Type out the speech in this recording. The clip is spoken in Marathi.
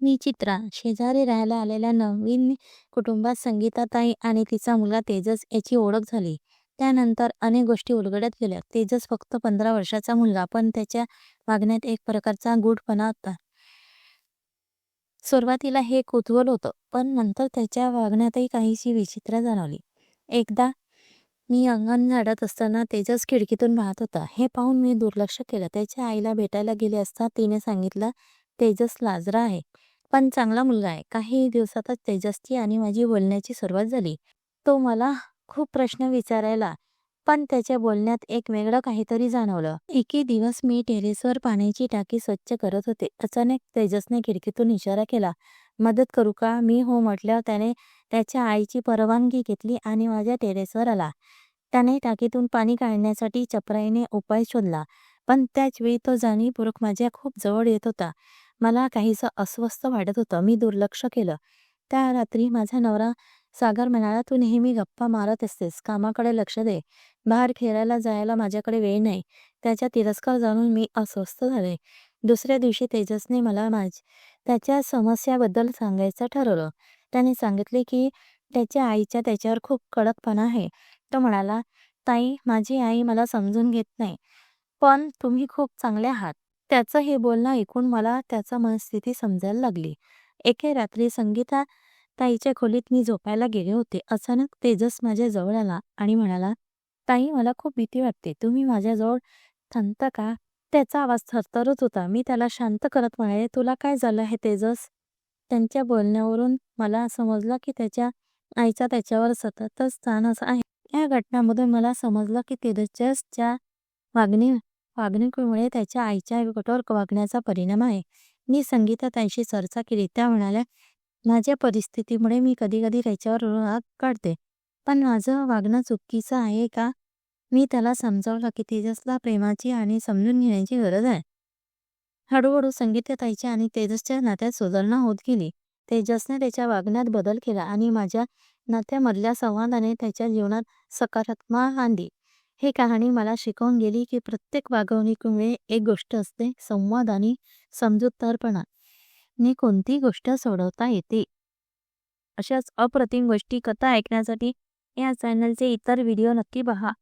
मी चित्रा शेजारी राहायला आलेल्या नवीन कुटुंबात संगीताताई आणि तिचा मुलगा तेजस याची ओळख झाली. त्यानंतर अनेक गोष्टी उलगडत गेल्या. तेजस फक्त पंधरा वर्षाचा मुलगा पण त्याच्या वागण्यात एक प्रकारचा गुढपणा होता. सुरुवातीला हे कुतूहल होतं पण नंतर त्याच्या वागण्यातही काहीशी विचित्र जाणवली. एकदा मी अंगण झाडत असताना तेजस खिडकीतून पाहत होता. हे पाहून मी दुर्लक्ष केलं. त्याच्या आईला भेटायला गेले असता तिने सांगितलं तेजस लाजरा आहे. पण चांगला मुलगा आहे. काही दिवसातच तेजसची आणि माझी बोलण्याची सुरुवात झाली. तो मला खूप प्रश्न विचारायला पण त्याच्या बोलण्यात एक वेगळं काहीतरी जाणवलं. एके दिवस मी टेरेसवर पाण्याची टाकी स्वच्छ करत होते. अचानक तेजसने खिडकीतून इशारा केला मदत करू का? मी हो म्हटल्यावर त्याने त्याच्या आईची परवानगी घेतली आणि माझ्या टेरेसवर आला. त्याने टाकीतून पाणी काढण्यासाठी चपराईने उपाय शोधला पण त्याच वेळी तो जाणीवपूर्वक माझ्या खूप जवळ येत होता. मला काहीसं अस्वस्थ वाटत होतं. मी दुर्लक्ष केलं. त्या रात्री माझा नवरा सागर म्हणाला तू नेहमी गप्पा मारत असतेस. कामाकडे लक्ष दे. बाहेर खेळायला जायला माझ्याकडे वेळ नाही. त्याचा तिरस्कार जाणून मी अस्वस्थ झाले. दुसऱ्या दिवशी तेजसने मला माझ त्याच्या समस्याबद्दल सांगायचं ठरवलं. त्याने सांगितले की त्याच्या आईच्या त्याच्यावर खूप कडकपणा आहे. तो म्हणाला ताई माझी आई मला समजून घेत नाही. पण तुम्ही खूप चांगले आहात. त्याचं हे बोलणं ऐकून मला त्याचा मनस्थिती समजायला लागली. एके रात्री संगीता ताईच्या खोलीत मी झोपायला गेले होते. अचानक तेजस माझ्या जवळ आला आणि म्हणाला ताई मला खूप भीती वाटते. तुम्ही माझ्याजवळ थांबता का? त्याचा आवाज थरथरत होता. मी त्याला शांत करत म्हणाले तुला काय झालं हे तेजस? त्यांच्या बोलण्यावरून मला समजलं की त्याच्या आईचा त्याच्यावर सततच ताण असा आहे. या घटनामधून मला समजलं की तेजसच्या वागणी वागणुकीमुळे त्याच्या आईच्या कठोर वागण्याचा परिणाम आहे. मी संगीताताईशी चर्चा केली. त्या म्हणाल्या माझ्या परिस्थितीमुळे मी कधी कधी त्याच्यावर राग काढते. पण माझं वागणं चुकीचं आहे का? मी त्याला समजावलं की तेजसला प्रेमाची आणि समजून घेण्याची गरज आहे. हळूहळू संगीता ताईच्या आणि तेजसच्या नात्यात सुधारणा होत गेली. तेजसने त्याच्या वागण्यात बदल केला आणि माझ्या नात्यामधल्या संवादाने त्याच्या जीवनात सकारात्मक आणली हे कहाणी मला शिकवून गेली की प्रत्येक वागवणुकीमुळे एक गोष्ट असते संवाद आणि समजूतदारपणा. ने कोणती गोष्ट सोडवता येते? अशाच अप्रतिम गोष्टी कथा ऐकण्यासाठी या चॅनलचे इतर व्हिडिओ नक्की पहा.